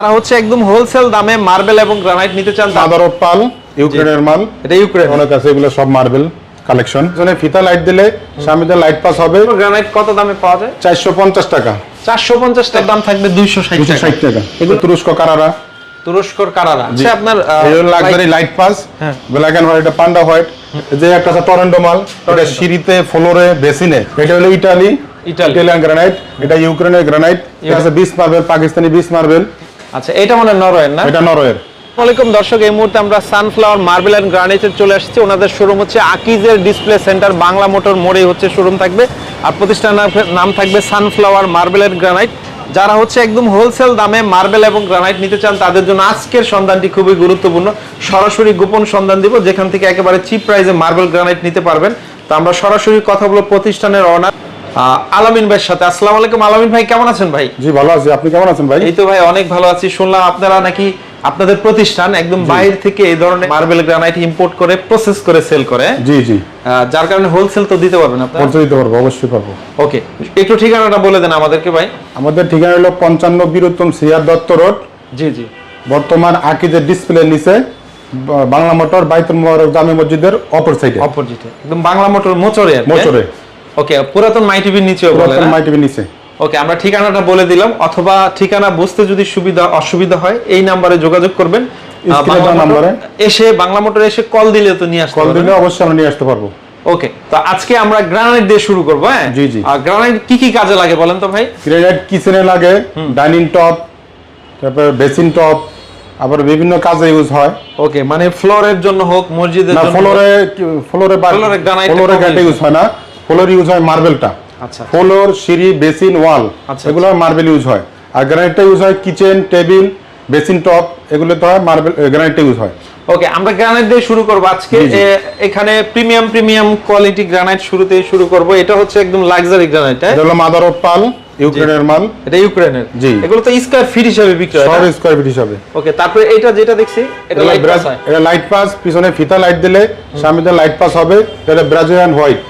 তারা হচ্ছে একদম হোলসেল দামে মার্বেল এবং গ্রানাইট নিতে চান। আদার পাল ইউক্রেনের মাল এটা ইউক্রেন ওনার কাছে এগুলো সব মার্বেল কালেকশন এখানে ফিতা লাইট দিলে সামনে লাইট পাস হবে। গ্রানাইট কত দামে পাওয়া যায়? চারশো পঞ্চাশ টাকা। চারশো পঞ্চাশ টাকার দাম থাকবে দুইশো ষাট দুশো ষাট টাকা। এগুলো তুরস্ক কারারা। তুরস্কর কারারা। আচ্ছা আপনার এই লাক্সারি লাইট পাস হ্যাঁ। Black and white panda white যে একটা আছে টরেন্টো মাল এটা সিঁড়িতে ফ্লোরে বেসিনে এটা হলো ইটালি ইটালি। ইটালিয়ান গ্রানাইট এটা ইউক্রেনের গ্রানাইট এটা আছে বিস মার্বেল পাকিস্তানি বিস মার্বেল আচ্ছা এটা মানে নরওয়ের না? এটা নরওয়ের। আসসালামাইকুম দর্শক এই মুহূর্তে আমরা সানফ্লাওয়ার মার্বেল অ্যান্ড গ্রানাইটে চলে আসছি। ওনাদের শোরুম হচ্ছে আকিজের ডিসপ্লে সেন্টার বাংলা মোটর মোড়েই হচ্ছে শোরুম থাকবে। আর প্রতিষ্ঠানের নাম থাকবে সানফ্লাওয়ার মার্বেল অ্যান্ড গ্রানাইট যারা হচ্ছে একদম হোলসেল দামে মার্বেল এবং গ্রানাইট নিতে চান তাদের জন্য আজকের সন্ধানটি খুবই গুরুত্বপূর্ণ। সরাসরি গোপন সন্ধান দিব যেখান থেকে একেবারে চিপ প্রাইসে মার্বেল গ্রানাইট নিতে পারবেন। তো আমরা সরাসরি কথা বলব প্রতিষ্ঠানের অনার আলামিন ভাইয়ের সাথে। আসসালামু আলাইকুম আলামিন ভাই কেমন আছেন ভাই? জি ভালো আছি। আপনি কেমন আছেন ভাই? এই তো ভাই অনেক ভালো আছি। শুনলাম আপনারা নাকি আপনাদের প্রতিষ্ঠান একদম বাইরে থেকে এই ধরনের মার্বেল গ্রানাইট ইম্পোর্ট করে প্রসেস করে সেল করে। জি জি। যার কারণে হোলসেল তো দিতে পারবেন আপনারা? পৌঁছে দিতে পারব অবশ্যই পারব। ওকে একটু ঠিকানাটা বলে দেন আমাদেরকে ভাই। আমাদের ঠিকানা হলো পঞ্চান্ন বীরুত্তম সিয়ার দত্ত রোড। জি জি। বর্তমান আকিজের ডিসপ্লে নিচে বাংলা মোটর বাইতুল মোবারক জামে মসজিদের অপর সাইডে অপোজিটে একদম বাংলা মোটর মোচরে আর মোচরে ওকে পুরাতন মাই টিভির বলে পুরাতন মাই টিভি নিচে। ওকে আমরা ঠিকানাটা বলে দিলাম অথবা ঠিকানা বুঝতে যদি সুবিধা অসুবিধা হয় এই নাম্বারে যোগাযোগ করবেন। এসে বাংলা মোটর এসে কল দিলে তো নিয়ে আসতে কল দিলে অবশ্যই আমরা নিয়ে আসতে পারব। ওকে তো আজকে আমরা গ্রানাইট দিয়ে শুরু করব হ্যাঁ? জি, জি। আর গ্রানাইট কি কি কাজে লাগে বলেন তো ভাই? গ্রেনাইট কিচেনে লাগে ডাইনিং টপ তারপর বেসিন টপ আবার বিভিন্ন কাজে ইউজ হয়। ওকে মানে ফ্লোরের জন্য হোক মসজিদের জন্য ফ্লোরে ফ্লোরে ফ্লোরে গ্রানাইট ফ্লোরে use ইউজ হয় না। ফ্লোর ইউজ হয় মার্বেলটা আচ্ছা। ফ্লোর সিঁড়ি বেসিন ওয়াল আচ্ছা, এগুলো মার্বেল ইউজ হয়। আর গ্রানাইটটা ইউজ হয় কিচেন টেবিল বেসিন টপ এগুলো তো হয় মার্বেল গ্রানাইটটা ইউজ হয়। ওকে আমরা গ্রানাইট দিয়ে শুরু করব আজকে। জি। এখানে প্রিমিয়াম প্রিমিয়াম কোয়ালিটি গ্রানাইট শুরুতে শুরু করব। এটা হচ্ছে একদম লাক্সারি গ্রানাইট এটা হলো মাদার অফ পাল ইউক্রেনের মাল। এটা ইউক্রেনের। জি। এগুলো তো স্কয়ার ফিট হিসেবে বিক্রি হয় সব? স্কোয়ার ফিট হিসাবে। ওকে তারপরে এটা যেটা দেখছি এটা লাইট পাস এটা লাইট পাস পিছনে ফিতা লাইট দিলে সামনে লাইট পাস হবে। এটা ব্রাজিলিয়ান হোয়াইট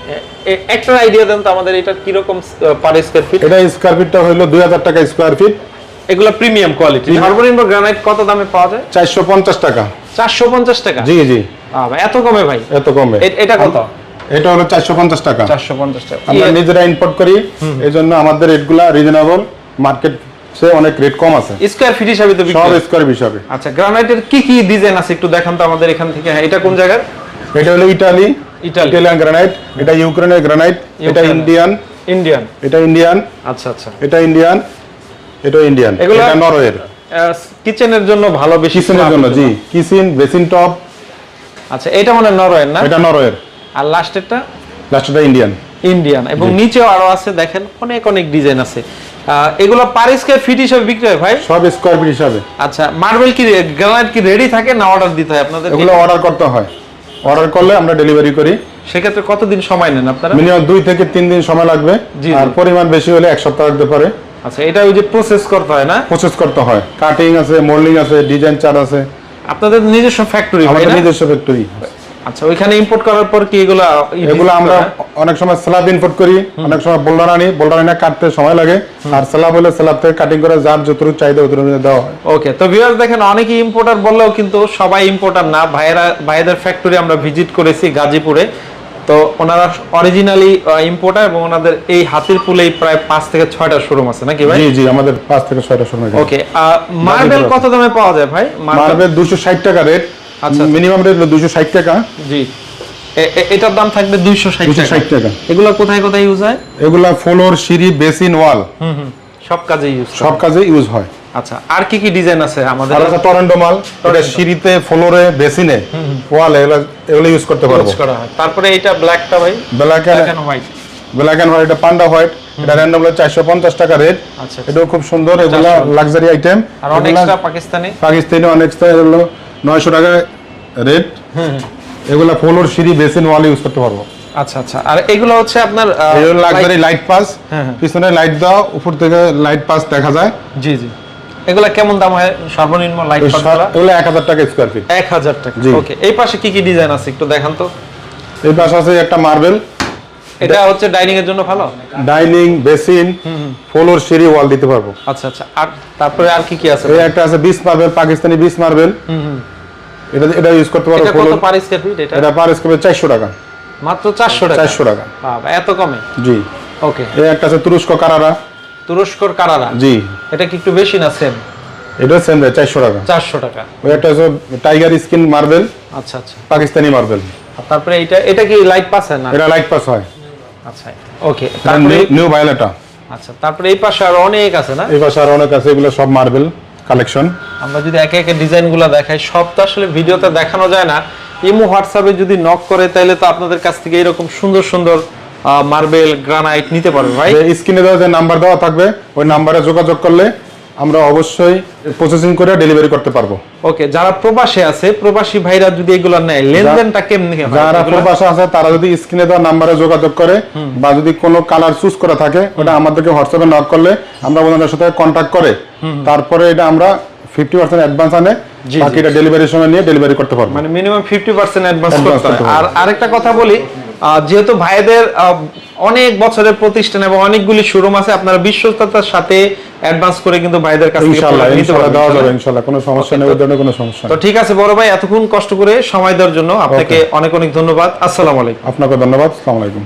একটা আইডিয়া দেন তো আমাদের এটা কীরকম পার স্কয়ার ফিট এটা স্কোয়ার ফিটটা হলো দুই হাজার টাকা স্কোয়ার ফিট এগুলো প্রিমিয়াম কোয়ালিটি সর্বনিম্ন গ্রানাইট কত দামে পাওয়া যায়? চারশো পঞ্চাশ টাকা। চারশো পঞ্চাশ টাকা? জি জি। এত কমে ভাই। এত কমে। এটা কত? এটা হলো চারশো পঞ্চাশ টাকা। চারশো পঞ্চাশ টাকা। আমরা নিজেরা ইম্পোর্ট করি। এই জন্য আমাদের রেটগুলা রিজনেবল মার্কেট সে অনেক রেট কম আছে। স্কয়ার ফিট হিসাবে তো বিক্রি। সব। স্কোয়ার হিসাবে। আচ্ছা গ্রানাইটের কি কি ডিজাইন আছে একটু দেখান তো আমাদের এখান থেকে? হ্যাঁ এটা কোন জায়গার? এটা হলো ইটালি। ইটালিয়ান গ্রানাইট এটা ইউক্রেনের গ্রানাইট এটা ইন্ডিয়ান। ইন্ডিয়ান। এটা ইন্ডিয়ান। আচ্ছা আচ্ছা। এটা ইন্ডিয়ান এটা ইন্ডিয়ান। এটা নরওয়ের। কিচেনের জন্য ভালো বেশি কিচেনের জন্য জি। Kitchen basin top. আচ্ছা এটা মানে নরওয়ের না? এটা নরওয়ের। আর লাস্টেরটা? লাস্টটা ইন্ডিয়ান। ইন্ডিয়ান। এবং নিচেও আরও আছে দেখেন অনেক অনেক ডিজাইন আছে। এগুলো পার স্কয়ার ফিট হিসেবে বিক্রি হয় ভাই? সব স্কোয়ার ফিট হিসাবে। আচ্ছা মার্বেল কি গ্রানাইট কি রেডি থাকে না অর্ডার দিতে হয় আপনাদের? এগুলো অর্ডার করতে হয়। অর্ডার করলে আমরা ডেলিভারি করি। সেক্ষেত্রে কতদিন সময় নেন আপনারা? মিনিমাম দুই থেকে তিন দিন সময় লাগবে। আর। পরিমাণ বেশি হলে এক সপ্তাহ লাগতে পারে। আচ্ছা এটা ওই যে প্রসেস করতে হয় না? প্রসেস করতে হয়। কাটিং আছে মোল্ডিং আছে ডিজাইন চার্ট আছে। আপনাদের নিজস্ব ফ্যাক্টরি আমাদের নিজস্ব ফ্যাক্টরি আচ্ছা ওইখানে ইম্পোর্ট করার পর কি এগুলো এগুলো আমরা অনেক সময় স্ল্যাব ইনপুট করি অনেক সময় বোল্ডার আনি বোল্ডার আনি কাটতে সময় লাগে। আর স্ল্যাব হলে স্ল্যাব থেকে কাটিং করে যার যতটুকু চাহিদা অতটুকু দেওয়া হয়। ওকে তো ভিউয়ার্স দেখেন অনেকে ইম্পোর্টার বললেও কিন্তু সবাই ইম্পোর্টার না। ভাইয়েরা ভাইদের ফ্যাক্টরি আমরা ভিজিট করেছি গাজীপুরে। তো ওনারা অরিজিনালি ইম্পোর্টার এবং ওনাদের এই হাতির পুলেই প্রায় পাঁচ থেকে ছয়টা শোরুম আছে নাকি ভাই? জি জি আমাদের পাঁচ থেকে ছয়টা সময় ওকে মার্বেল কত দামে পাওয়া যায় ভাই? মার্বেল মার্বেল দুশো ষাট টাকা রেট আচ্ছা। মিনিমাম রেট দুশো ষাট টাকা। জি। এটার দাম থাকবে দুইশো ষাট টাকা। এগুলো কোথায় কোথায় ইউজ হয়? এগুলা ফ্লোর সিঁড়ি বেসিন ওয়াল। সব কাজে ইউজ সব কাজে ইউজ হয়। আচ্ছা আর কি কি ডিজাইন আছে আমাদের? আর মাল এটা সিঁড়িতে ফ্লোরে বেসিনে ওয়াল এগুলো এগুলো ইউজ করতে পারব। তারপরে এইটা ব্ল্যাকটা ভাই black and white black and white এটা পান্ডা হোয়াইট এটা র্যান্ডম চারশো পঞ্চাশ টাকা রেট আচ্ছা এটাও খুব সুন্দর এগুলা লাক্সারি আইটেম আর অনেকটা পাকিস্তানি? পাকিস্তানি অনেক হলো নয়শো টাকা রেট এগুলা ফ্লোর সিঁড়ি বেসিন ওয়াল ইউজ করতে পারব। আচ্ছা আচ্ছা। আর এগুলো হচ্ছে আপনার লাক্সারি লাইট পাস হ্যাঁ, হ্যাঁ। পিছনে লাইট দেওয়া উপর থেকে লাইট পাস দেখা যায়। জি জি। এগুলা কেমন দাম হয়? সর্বনিম্ন লাইট এগুলো হাজার টাকা স্কোয়ার ফিট এক হাজার টাকা। জি। ওকে এই পাশে কি কি ডিজাইন আছে একটু দেখান তো। এই পাশে আছে একটা মার্বেল এটা হচ্ছে ডাইনিং এর জন্য ভালো? ডাইনিং বেসিন ফ্লোর সিঁড়ি ওয়াল দিতে পারব। আচ্ছা আচ্ছা। আর তারপরে আর কি কি আছে? এই একটা আছে বিস মার্বেল পাকিস্তানি বিস মার্বেল এটা এটা ইউজ করতে পারব এটা কত পার স্কয়ার ফিট এটা? এটা পার স্কোয়ার চারশো টাকা। মাত্র 400 টাকা? চারশো টাকা। বাবা এত কমে? জি। ওকে এই একটা আছে তুরস্ক কারারা। তুরস্কর কারারা? জি। এটা কি একটু বেশি না সেম এটা সেম রেট চারশো টাকা। 400 টাকা। ওই একটা আছে টাইগার স্কিন মার্বেল আচ্ছা আচ্ছা। পাকিস্তানি মার্বেল তারপরে এটা এটা কি লাইট পাস হয় না? এটা লাইট পাস হয়। আচ্ছা ওকে নিউ ভায়োলেটা আচ্ছা তারপরে এই পাশে আর অনেক আছে না? এই পাশে আর অনেক আছে এগুলো সব মার্বেল কালেকশন আমরা যদি একে একে ডিজাইনগুলো দেখাই সব তো আসলে ভিডিওতে দেখানো যায় না। ইমো হোয়াটসঅ্যাপে যদি নক করে তাহলে তো আপনাদের কাছ থেকে এরকম সুন্দর সুন্দর মার্বেল গ্রানাইট নিতে পারবে ভাই স্ক্রিনে দেওয়া যে নাম্বার দেওয়া থাকবে ওই নাম্বারে যোগাযোগ করলে আমরা অবশ্যই প্রসেসিং করে ডেলিভারি করতে পারব। ওকে যারা প্রবাসে আছে প্রবাসী ভাইরা যদি এগুলো নেয় লেনদেনটা কেমনি হয়? যারা প্রবাসে আছে তারা যদি স্ক্রিনে দেওয়া নাম্বারে যোগাযোগ করে বা যদি কোনো কালার চুজ করা থাকে ওটা আমাদেরকে হোয়াটসঅ্যাপে নক করলে আমরা ওনাদের সাথে কন্ট্যাক্ট করে তারপরে এটা আমরা ফিফটি পার্সেন্ট অ্যাডভান্স আনে বাকিটা ডেলিভারির সময় নিয়ে ডেলিভারি করতে পারব। মানে মিনিমাম ফিফটি পার্সেন্ট অ্যাডভান্স করতে হয়। আর আরেকটা কথা বলি যেহেতু ভাইদের অনেক বছরের প্রতিষ্ঠান এবং অনেকগুলি শোরুম আছে আপনারা বিশ্বস্ততার সাথে অ্যাডভান্স করে কিন্তু ভাইদের কাছে ইনশাআল্লাহ পারবেন, দেওয়া যাবে? ইনশাল্লাহ কোনো সমস্যা নেই ওই ধরনের কোনো সমস্যা তো ঠিক আছে বড় ভাই এতক্ষণ কষ্ট করে সময় দেওয়ার জন্য আপনাকে অনেক অনেক ধন্যবাদ। আসসালামু আলাইকুম। আপনাকে ধন্যবাদ আসসালামু আলাইকুম।